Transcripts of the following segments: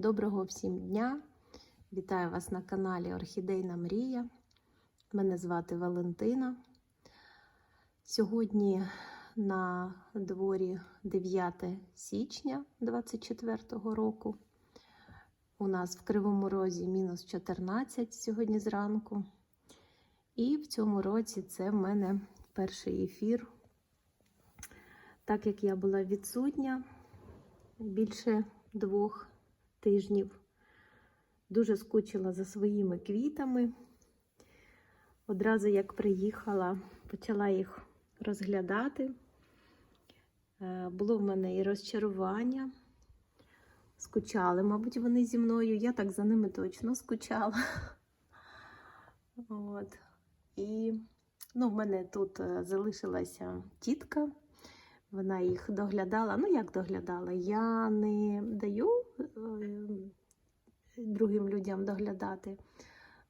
Доброго всім дня! Вітаю вас на каналі Орхідейна Мрія. Мене звати Валентина. Сьогодні на дворі 9 січня 2024 року. У нас в Кривому Розі мінус 14 сьогодні зранку. І в цьому році це в мене перший ефір. Так як я була відсутня більше двох тижнів, дуже скучила за своїми квітами. Одразу як приїхала, почала їх розглядати. Е, Було в мене і розчарування. Скучали, мабуть, вони зі мною. Я так за ними точно скучала. От. І ну, в мене тут е, залишилася тітка. Вона їх доглядала. Ну, як доглядала? Я не даю е, другим людям доглядати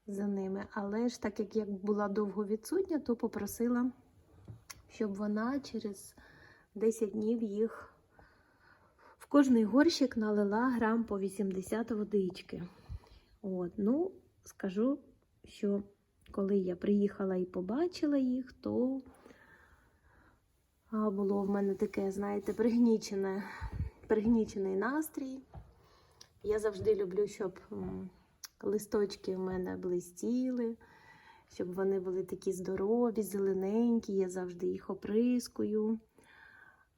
за ними. Але ж так як я була довго відсутня, то попросила, щоб вона через 10 днів їх в кожний горщик налила грам по 80 водички. От, ну, скажу, що коли я приїхала і побачила їх, то було в мене таке, знаєте, пригнічене, пригнічений настрій. Я завжди люблю, щоб листочки в мене блистіли, щоб вони були такі здорові, зелененькі, я завжди їх оприскую.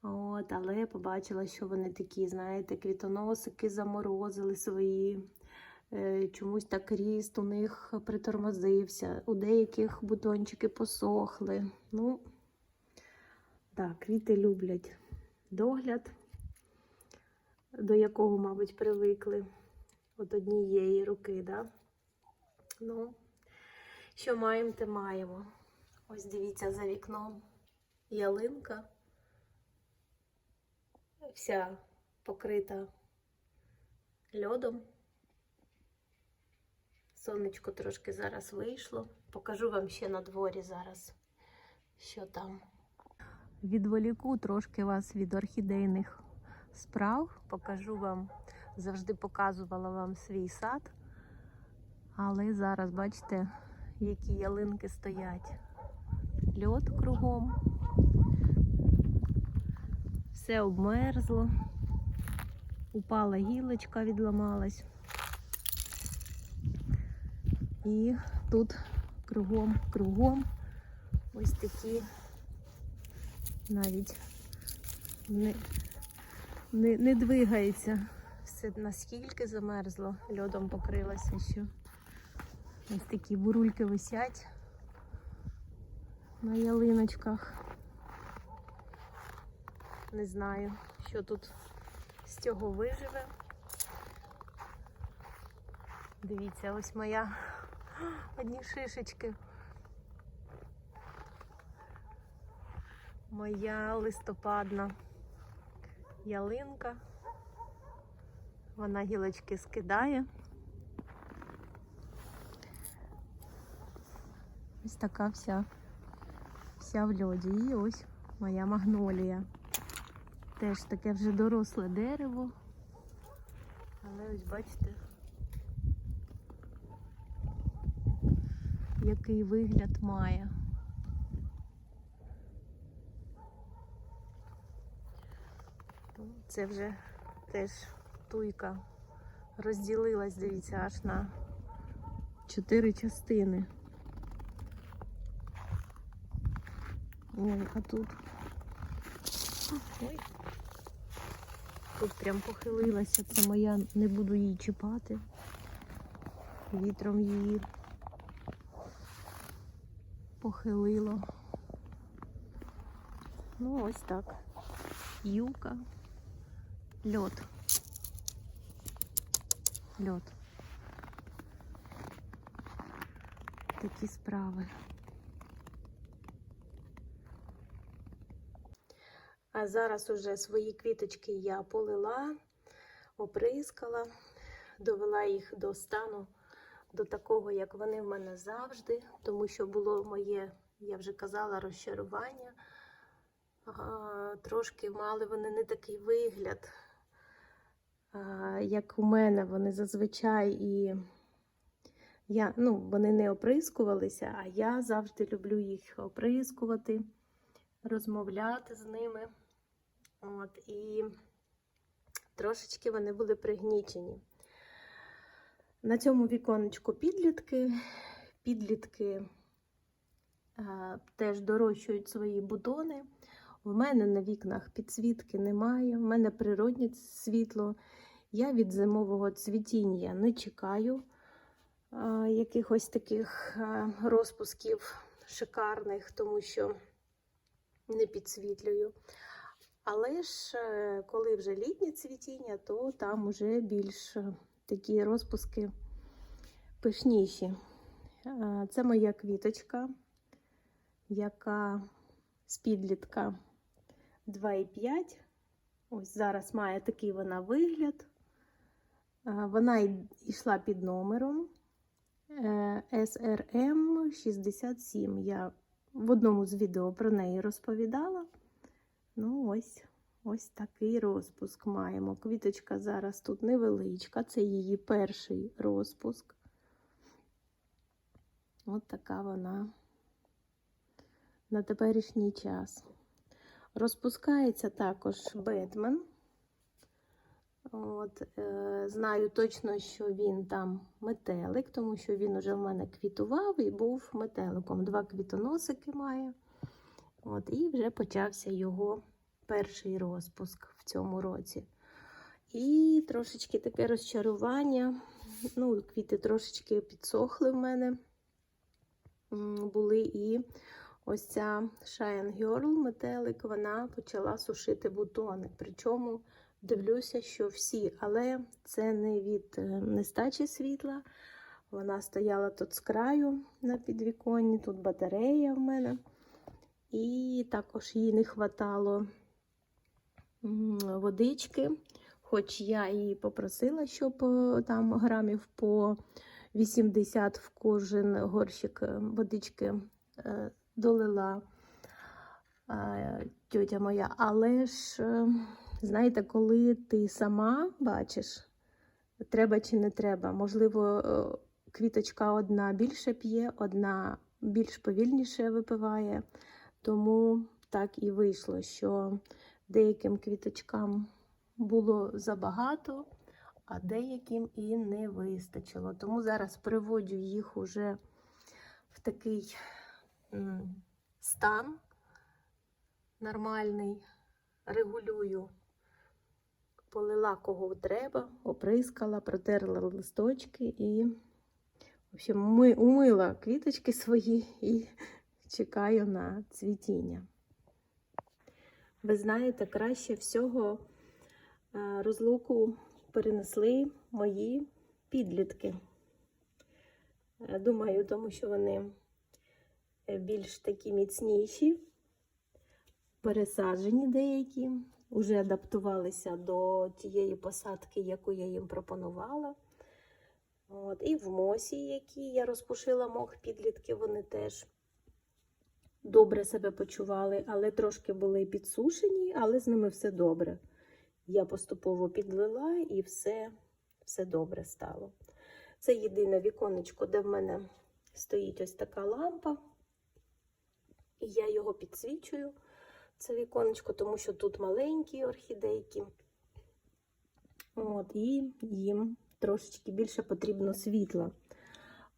От, але я побачила, що вони такі, знаєте, квітоносики заморозили свої. Е, Чомусь так ріст у них притормозився, у деяких бутончики посохли. Ну, так, квіти люблять догляд, до якого, мабуть, привикли от однієї руки, да? Ну, що маємо, те маємо. Ось дивіться за вікном ялинка, вся покрита льодом. Сонечко трошки зараз вийшло. Покажу вам ще на дворі зараз, що там. Відволіку трошки вас від орхідейних справ. Покажу вам, завжди показувала вам свій сад. Але зараз бачите, які ялинки стоять. Льод кругом. Все обмерзло. Упала гілочка, відламалась. І тут кругом, кругом ось такі навіть не, не, не двигається. Все наскільки замерзло, льодом покрилося, що ось такі бурульки висять на ялиночках. Не знаю, що тут з цього виживе. Дивіться, ось моя одні шишечки. Моя листопадна ялинка. Вона гілочки скидає. Ось така вся, вся в льоді. І ось моя магнолія. Теж таке вже доросле дерево. Але ось бачите, який вигляд має. Це вже теж туйка розділилась, дивіться, аж на чотири частини. Ой, а тут. Ой. Тут прям похилилася, це моя, не буду її чіпати. Вітром її похилило. Ну, ось так. Юка. Льот. Льот. Такі справи. А зараз уже свої квіточки я полила, оприскала, довела їх до стану, до такого, як вони в мене завжди, тому що було моє, я вже казала, розчарування. А, трошки мали вони не такий вигляд. Як у мене, вони зазвичай і я, ну, вони не оприскувалися, а я завжди люблю їх оприскувати, розмовляти з ними. От, і трошечки вони були пригнічені. На цьому віконечку підлітки. Підлітки а, теж дорощують свої бутони. У мене на вікнах підсвітки немає, в мене природнє світло. Я від зимового цвітіння не чекаю а, якихось таких а, розпусків шикарних, тому що не підсвітлюю. Але ж е, коли вже літнє цвітіння, то там вже більш е, такі розпуски пишніші. Це моя квіточка, яка з підлітка 2,5. Ось зараз має такий вона вигляд. Е, Вона йшла під номером е, SRM 67. Я в одному з відео про неї розповідала. Ну, ось, ось такий розпуск маємо. Квіточка зараз тут невеличка, це її перший розпуск. От така вона на теперішній час. Розпускається також Бетмен. От, е, знаю точно, що він там метелик, тому що він уже в мене квітував і був метеликом. Два квітоносики має. От, і вже почався його перший розпуск в цьому році. І трошечки таке розчарування. Ну, квіти трошечки підсохли в мене. Були і ось ця Shine Girl метелик, вона почала сушити бутони. Причому дивлюся, що всі, але це не від е, нестачі світла. Вона стояла тут з краю на підвіконні, тут батарея в мене. І також їй не м, водички, хоч я її попросила, щоб е, там грамів по 80 в кожен горщик е, водички долила тьотя моя. Але ж, знаєте, коли ти сама бачиш, треба чи не треба, можливо, е, квіточка одна більше п'є, одна більш повільніше випиває. Тому так і вийшло, що деяким квіточкам було забагато, а деяким і не вистачило. Тому зараз приводжу їх уже в такий стан нормальний, регулюю. Полила кого треба, оприскала, протерла листочки і, в общем, ми, умила квіточки свої і чекаю на цвітіння. Ви знаєте, краще всього е, розлуку перенесли мої підлітки. Е, Думаю, тому що вони е, більш такі міцніші, пересаджені деякі, вже адаптувалися до тієї посадки, яку я їм пропонувала. От, і в мосі, які я розпушила мох підлітки, вони теж добре себе почували, але трошки були підсушені, але з ними все добре. Я поступово підлила і все, все добре стало. Це єдине віконечко, де в мене стоїть ось така лампа. І я його підсвічую, це віконечко, тому що тут маленькі орхідейки. От, і їм трошечки більше потрібно світла.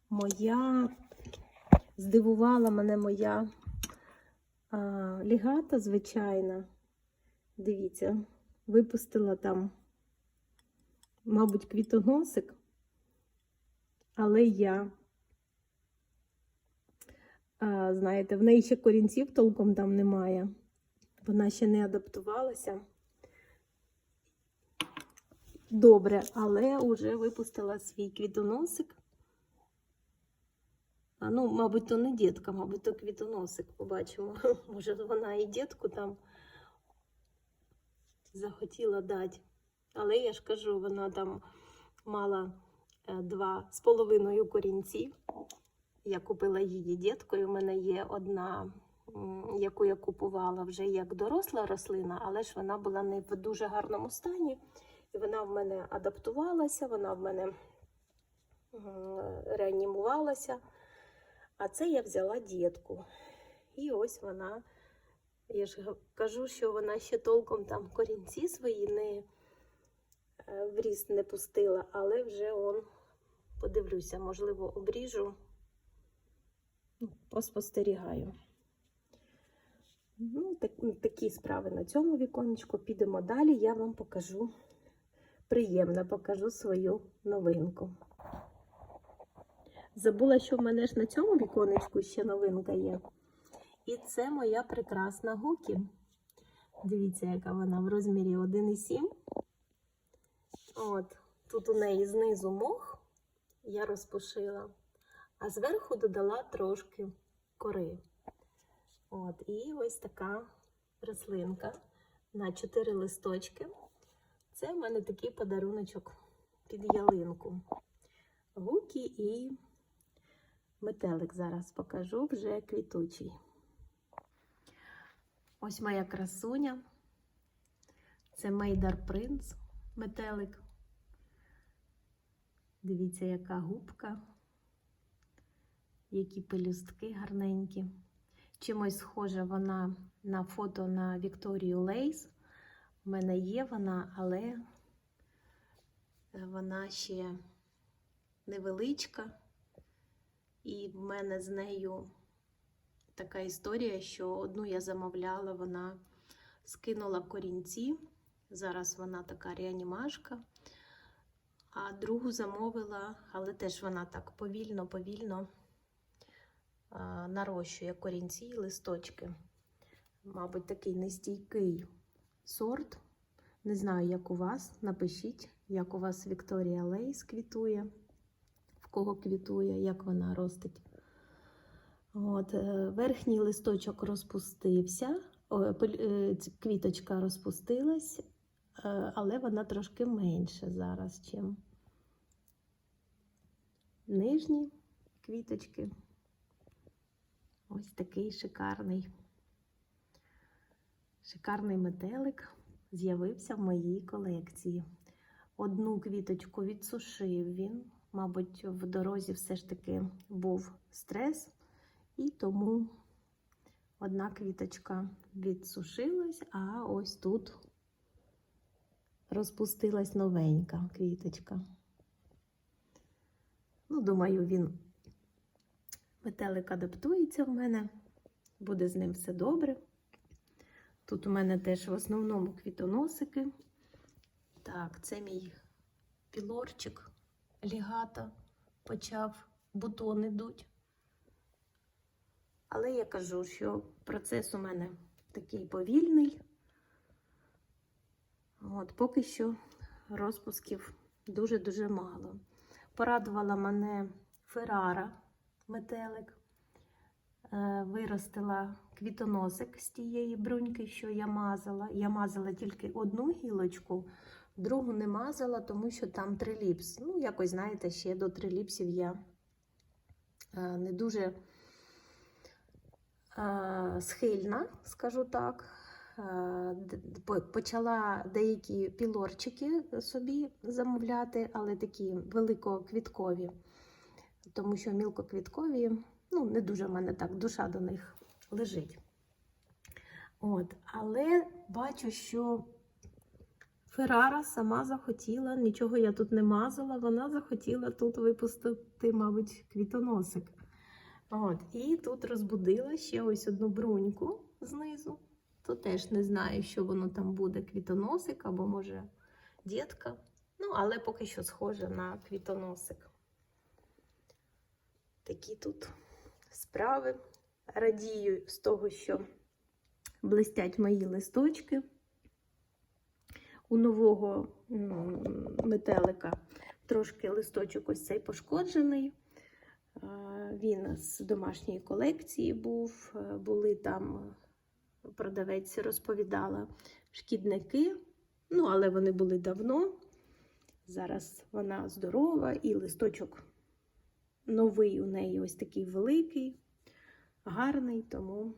Моя здивувала мене моя а, лігата звичайна. Дивіться, випустила там, мабуть, квітоносик, але я, а, знаєте, в неї ще корінців толком там немає. Вона ще не адаптувалася. Добре, але вже випустила свій квітоносик. А, ну, мабуть, то не дітка, мабуть, то квітоносик. Побачимо. Може, вона і дітку там захотіла дати. Але я ж кажу, вона там мала е, два з половиною корінці. Я купила її діткою. У мене є одна, яку я купувала вже як доросла рослина, але ж вона була не в дуже гарному стані. вона в мене адаптувалася, вона в мене реанімувалася. А це я взяла дітку. І ось вона, я ж кажу, що вона ще толком там корінці свої не е, в ріст не пустила, але вже он, подивлюся, можливо, обріжу, Ну, поспостерігаю. Ну, так, ну, такі справи на цьому віконечку. Підемо далі, я вам покажу приємно, покажу свою новинку. Забула, що в мене ж на цьому віконечку ще новинка є. І це моя прекрасна гукі. Дивіться, яка вона в розмірі 1,7. От, тут у неї знизу мох я розпушила, а зверху додала трошки кори. От, і ось така рослинка на 4 листочки. Це в мене такий подаруночок під ялинку. Гукі і метелик зараз покажу вже квітучий. Ось моя красуня. Це Мейдар Принц метелик. Дивіться, яка губка, які пелюстки гарненькі. Чимось схожа вона на фото на Вікторію Лейс. У мене є вона, але вона ще невеличка. І в мене з нею така історія, що одну я замовляла, вона скинула корінці. Зараз вона така реанімашка. А другу замовила, але теж вона так повільно-повільно нарощує корінці і листочки. Мабуть, такий нестійкий сорт. Не знаю, як у вас. Напишіть, як у вас Вікторія Лейс квітує, в кого квітує, як вона ростить. От, е, верхній листочок розпустився, е, квіточка розпустилась, е, але вона трошки менше зараз, чим нижні квіточки. Ось такий шикарний, шикарний метелик з'явився в моїй колекції. Одну квіточку відсушив він. Мабуть, в дорозі все ж таки був стрес, і тому одна квіточка відсушилась, а ось тут розпустилась новенька квіточка. Ну, думаю, він метелик адаптується в мене, буде з ним все добре. Тут у мене теж в основному квітоносики. Так, це мій пілорчик, лігата почав, бутони йдуть. Але я кажу, що процес у мене такий повільний. От, поки що розпусків дуже-дуже мало. Порадувала мене Феррара метелик. Е, Виростила квітоносик з тієї бруньки, що я мазала. Я мазала тільки одну гілочку, другу не мазала, тому що там триліпс. Ну, якось, знаєте, ще до триліпсів я е, не дуже е, схильна, скажу так. Почала деякі пілорчики собі замовляти, але такі великоквіткові, тому що мілкоквіткові, ну, не дуже в мене так душа до них лежить. От, але бачу, що Феррара сама захотіла, нічого я тут не мазала, вона захотіла тут випустити, мабуть, квітоносик. От, і тут розбудила ще ось одну бруньку знизу. То теж не знаю, що воно там буде, квітоносик або, може, дітка. Ну, але поки що схоже на квітоносик. Такі тут справи. Радію з того, що блистять мої листочки. У нового ну, метелика трошки листочок ось цей пошкоджений. Він з домашньої колекції був. Були там, продавець розповідала, шкідники. Ну, але вони були давно. Зараз вона здорова, і листочок новий у неї ось такий великий, гарний, тому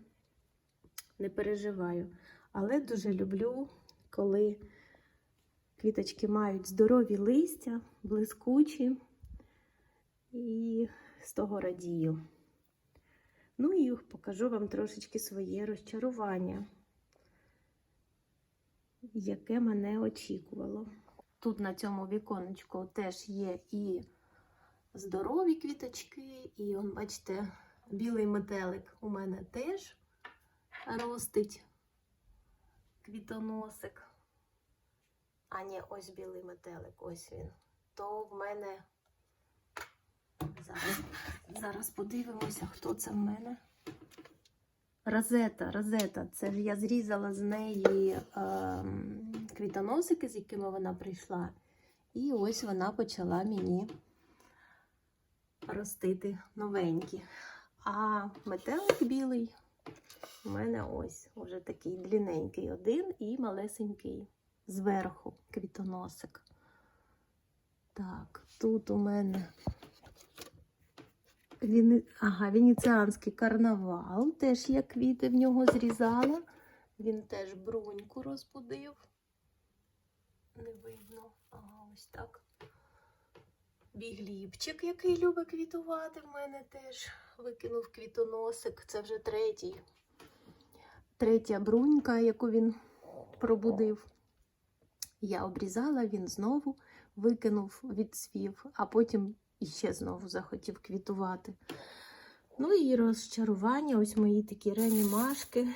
не переживаю. Але дуже люблю, коли Квіточки мають здорові листя, блискучі, і з того радію. Ну і покажу вам трошечки своє розчарування, яке мене очікувало. Тут на цьому віконечку теж є і здорові квіточки, і он, бачите, білий метелик у мене теж ростить квітоносик. А ні, ось білий метелик, ось він. То в мене зараз, зараз подивимося, хто це в мене. Розета, розета. Це ж я зрізала з неї е, квітоносики, з якими вона прийшла. І ось вона почала мені ростити новенькі. А метелик білий у мене ось уже такий длинненький один і малесенький зверху квітоносик. Так, тут у мене Віни... ага, венеціанський карнавал. Теж я квіти в нього зрізала. Він теж бруньку розбудив. Не видно. Ага, ось так. Бігліпчик, який любить квітувати, в мене теж викинув квітоносик. Це вже третій. Третя брунька, яку він пробудив. Я обрізала, він знову викинув, відсвів, а потім іще знову захотів квітувати. Ну і розчарування, ось мої такі реанімашки.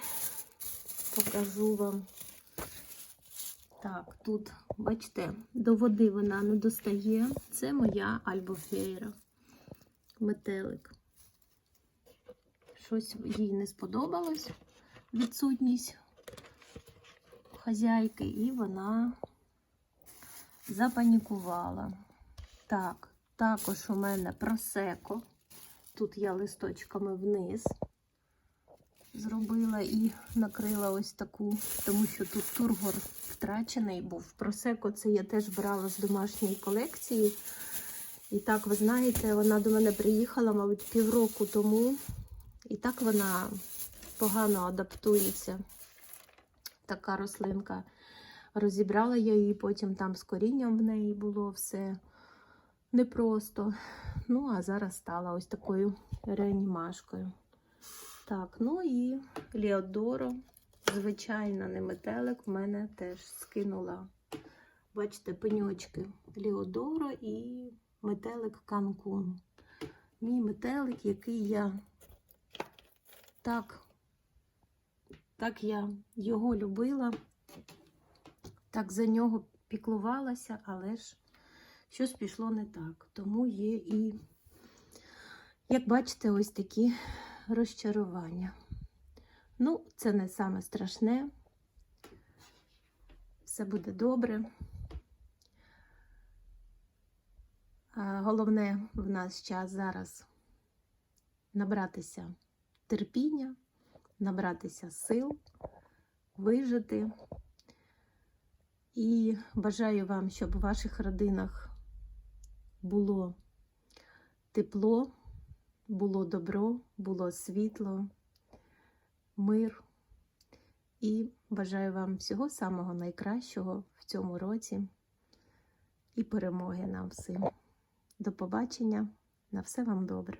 Покажу вам. Так, тут, бачите, до води вона не достає. Це моя альбофейра. Метелик. Щось їй не сподобалось відсутність хазяйки, і вона запанікувала. Так, також у мене просеко. Тут я листочками вниз зробила і накрила ось таку, тому що тут тургор втрачений був. Просеко це я теж брала з домашньої колекції. І так, ви знаєте, вона до мене приїхала, мабуть, півроку тому. І так вона погано адаптується. Така рослинка. Розібрала я її, потім там з корінням в неї було все непросто. Ну, а зараз стала ось такою реанімашкою. Так, ну і Леодоро, звичайно, не метелик, в мене теж скинула. Бачите, пеньочки Леодоро і метелик Канкун. Мій метелик, який я так, так я його любила, так за нього піклувалася, але ж щось пішло не так. Тому є і, як бачите, ось такі розчарування. Ну, це не саме страшне. Все буде добре. Головне в нас час зараз набратися терпіння, набратися сил, вижити. І бажаю вам, щоб у ваших родинах було тепло, було добро, було світло, мир. І бажаю вам всього самого найкращого в цьому році і перемоги нам всім. До побачення. На все вам добре.